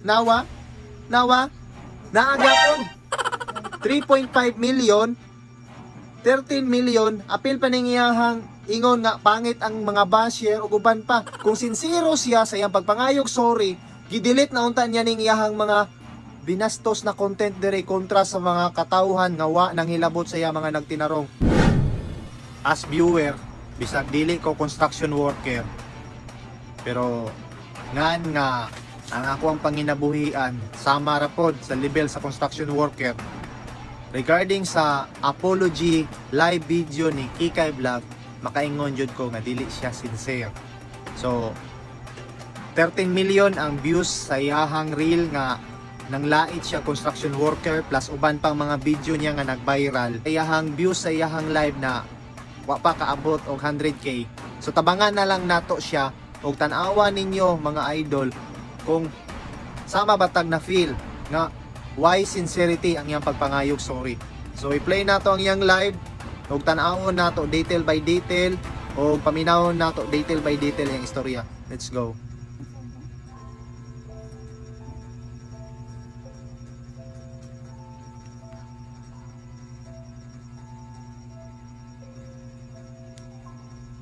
Nawa? Nawa? Naagapon. 3.5 million 13 million apil pa ning iyahang ingon nga pangit ang mga basher ug uban pa kung sincero siya sa iyang pagpangayog sorry gidelete na unta niya ning iyahang mga binastos na content dire kontra sa mga katawhan nga wa nang hilabot sa iya mga nagtinarong as viewer bisag dili ko construction worker pero ngan nga ang ako ang panginabuhian sama ra pod sa level sa construction worker regarding sa apology live video ni Kikay Vlog makaingon jud ko nga dili siya sincere. So 13 million ang views sa iyahang reel nga nang lait siya construction worker plus uban pang mga video niya nga nag-viral. Iyahang views sa iyahang live na wa pa kaabot og 100k so tabangan na lang nato siya. Og tan-awa ninyo mga idol kung sama batag na feel nga why sincerity ang iyang pagpangayog sorry so i-play nato ang iyang live og tan-awon nato detail by detail o paminawon nato detail by detail ang istorya let's go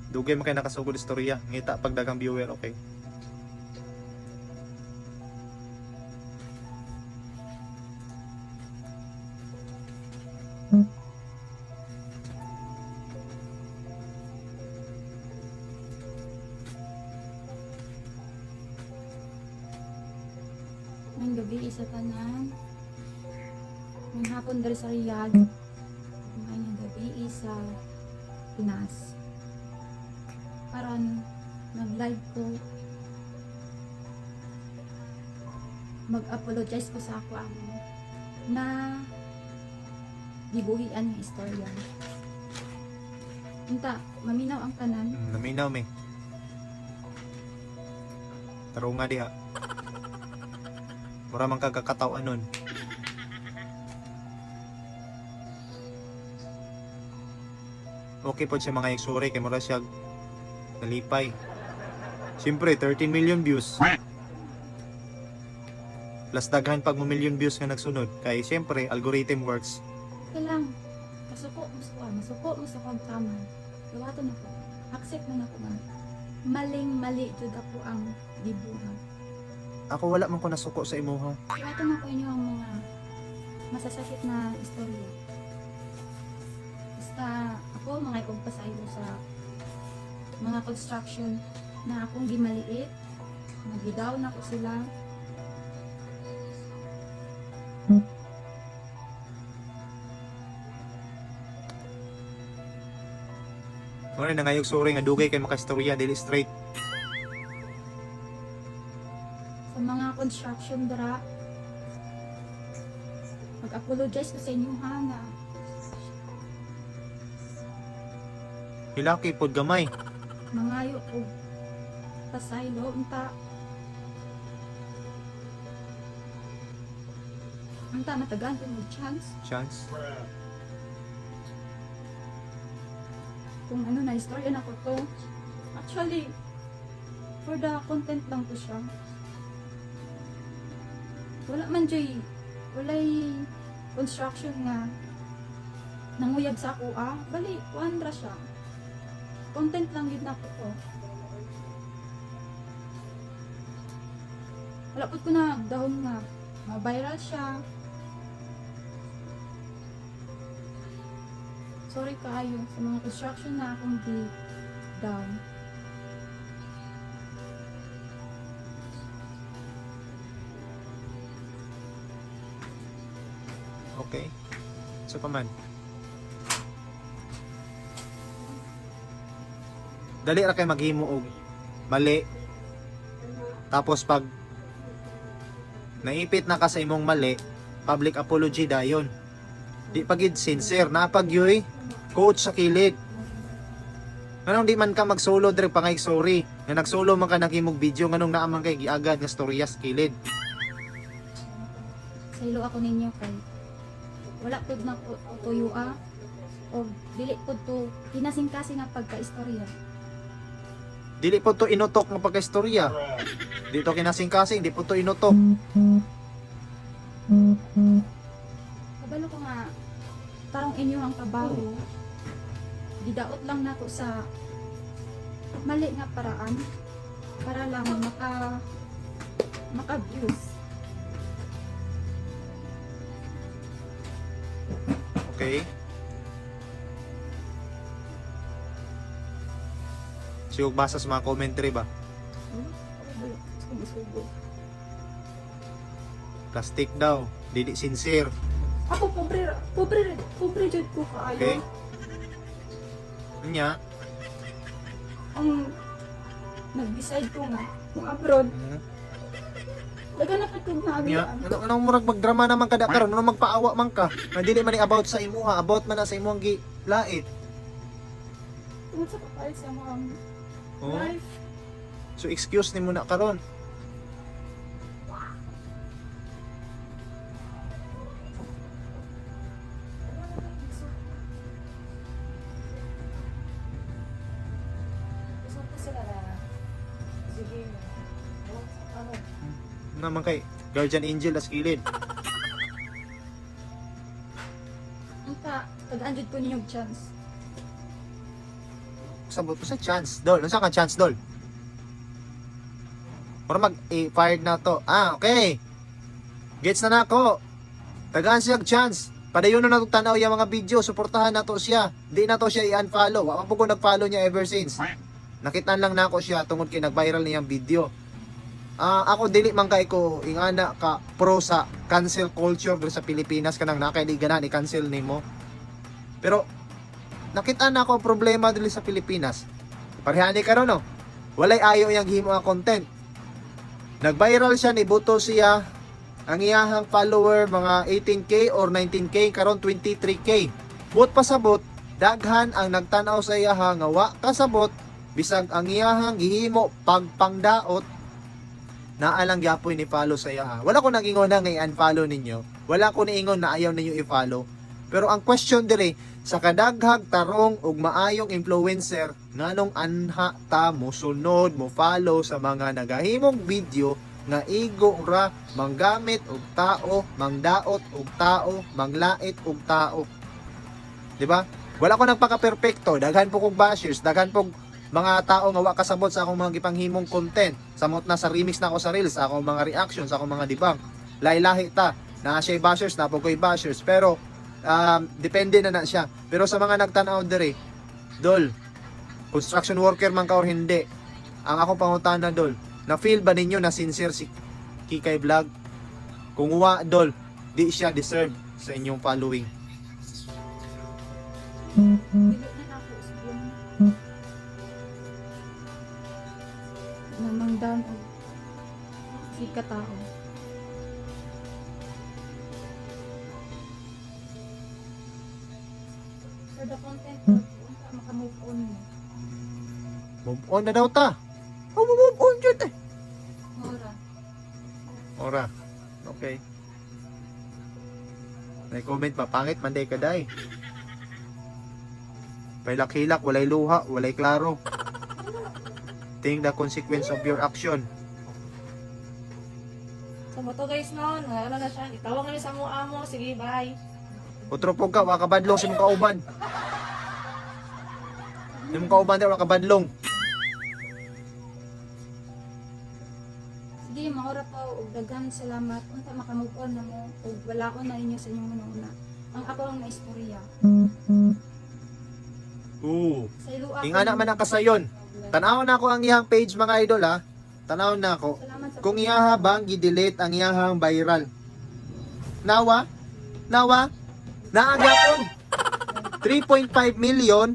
Dugay mo kay nakasugod istorya. Ngita pag dagang viewer, okay. Dali sa Riyadh. Ngayong gabi isa Pinas. Karon nag-live ko. Mag-apologize ko sa ako ang na gibuhian ng istorya. Unta, maminaw ang tanan. Mm, Naminaw me. Taro nga diha. Mura man kagakataw anon. Okay po siya mga iksuri kay mura siya nalipay. Siyempre, 13 million views. Plus daghan pag mo million views nga nagsunod. Kay siyempre, algorithm works. Kailang, masuko, masuko, masuko, masuko ang tama. Gawato na ko. Accept na na ko nga. Maling mali jud ako ang dibuha. Ako wala man ko nasuko sa imuha. Gawato na ko inyo ang mga masasakit na istorya. Basta ako mga ipagpasayo sa mga construction na akong gimaliit. Nagidaw na ko sila. Muna na ngayog sorry nga dugay kay makastorya dili straight. Sa mga construction dra, mag-apologize ko sa inyo ha na Hilaki pod gamay. mangayo ko. Pasaylo unta. Unta matagaan ko mo chance. Chance. kung ano na istorya na ko to. Actually for the content lang ko siya. Wala man jay. Walay construction nga. Nanguyab sa ako ah. Bali kuan ra siya content lang yun na ko to wala ko na dahon nga. Ma-viral siya. Sorry kaayo sa mga construction na akong di down Okay. So pa Dali ra kay maghimo og mali. Tapos pag naipit na ka sa imong mali, public apology dayon. Di pagid sincere na pagyoy coach sa kilid. Nganong di man ka magsolo dire pangay sorry. Nga nagsolo man ka nagimog video nganong naa man kay giagad nga storya sa kilid. sa ilo ako ninyo kay wala pud na tuyo ah o dili pud to kinasing-kasing nga pagka-istorya Dili po to inutok ng pagkaistorya. Dito kinasing-kasing, di po to inutok. Kabalo ko nga, tarong inyo ang trabaho, gidaot lang nako sa mali nga paraan para lang maka maka-views. Okay. Siyog basa sa mga commentary ba? Plastic daw. Dili sincere. Ako pobre, pobre, pobre jud ko kaayo. Okay. Nya. Ang nag-decide ko nga kung abroad, Mhm. dagan na katog na Nya. abian. Ano ano murag magdrama naman kada karon, ano magpaawa man ka. Nga dili man about sa imuha, about man na sa imong gi lait. Tungod sa kapay sa mga Oh. life. So excuse ni mo na karon. Naman kay Guardian Angel as kilid. Anta, tagaan jud ko ninyong chance. Sabot ko sa chance, dol. Unsa ka chance, dol? Para mag eh, fired na to. Ah, okay. Gets na nako. Tagaan siya chance. Padayon na nato tanaw yung mga video, suportahan na to siya. Di na to siya i-unfollow. Wa pa ko nag-follow niya ever since. Nakitaan lang nako siya tungod kay nag-viral niyang video. Ah, ako dili man kay ko ingana ka pro sa cancel culture sa Pilipinas kanang nakailiganan i-cancel nimo. Pero nakita na ako ang problema dili sa Pilipinas. Parehani karon no. Walay ayo yang himo nga content. Nag-viral siya ni buto siya ang iyahang follower mga 18k or 19k karon 23k. Buot pasabot daghan ang nagtanaw sa iyaha nga kasabot bisag ang iyahang gihimo pagpangdaot naa lang gyapoy ni follow sa iyaha. Wala ko nagingon na nga i-unfollow ninyo. Wala ko niingon na ayaw ninyo i-follow. Pero ang question dire sa kadaghag tarong ug maayong influencer nganong anha ta mo sunod mo follow sa mga nagahimong video nga igo ra manggamit og tao, mangdaot og tao, manglait og tao. 'Di ba? Wala ko nagpaka-perpekto, daghan po kog bashers, daghan po mga tao nga wa kasabot sa akong mga gipanghimong content. Samot na sa remix na ako sa reels, sa akong mga reactions, sa akong mga debunk. Lahi-lahi ta, na siya bashers, na po ko'y bashers, pero um, depende na na siya. Pero sa mga nagtanaw dire, dol, construction worker man ka or hindi, ang akong pangutana dol, na feel ba ninyo na sincere si Kikay Vlog? Kung wa dol, di siya deserve sa inyong following. Dili na ako For the content unta makamove on mo. Move on na daw ta. Oh, move on dyan eh. Ora. Ora. Okay. May comment pa, pangit man day kaday. Pailak-hilak, walay luha, walay klaro. Think the consequence of your action. So mo to guys no, ano na siya, itawag kami sa mga amo, sige bye. Otro po ka, wakabadlong sa mong kauban. Sa mong kauban tayo, wakabadlong. Sige, maura pa og daghan salamat unta makamove on na mo ug wala ko na inyo sa inyong una. Ang ako ang naistorya. Oo. Sa ako. Ingana man ang kasayon. Tanaw na ako ang iyang page mga idol ha. Tanaw na ako. Kung iyaha bang gidelete ang iyahang viral. Nawa? Nawa? Naagapon. 3.5 million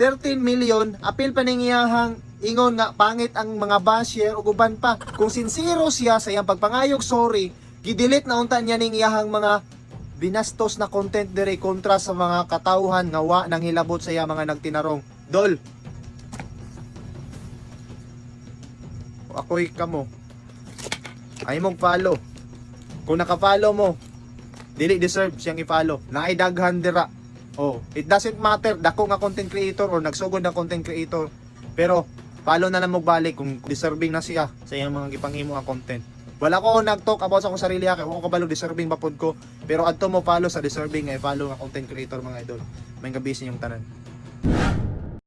13 million apil pa ning iyahang ingon nga pangit ang mga basher ug uban pa. Kung sincero siya sa iyang pagpangayog sorry, gidelete na unta niya ning iyahang mga binastos na content dire kontra sa mga katawhan nga wa nang hilabot sa iya mga nagtinarong. Dol. Ako'y kamo. Ay mong follow. Kung naka-follow mo, dili deserve siyang i-follow. Naay daghan dira. Oh, it doesn't matter dako nga content creator or nagsugod na content creator. Pero follow na lang mo balik kung deserving na siya sa iyang mga gipanghimo nga content. Wala ko nag-talk about sa akong sarili wala ko kabalo deserving ba pod ko. Pero adto mo follow sa deserving nga follow nga content creator mga idol. May gabi sa inyong tanan.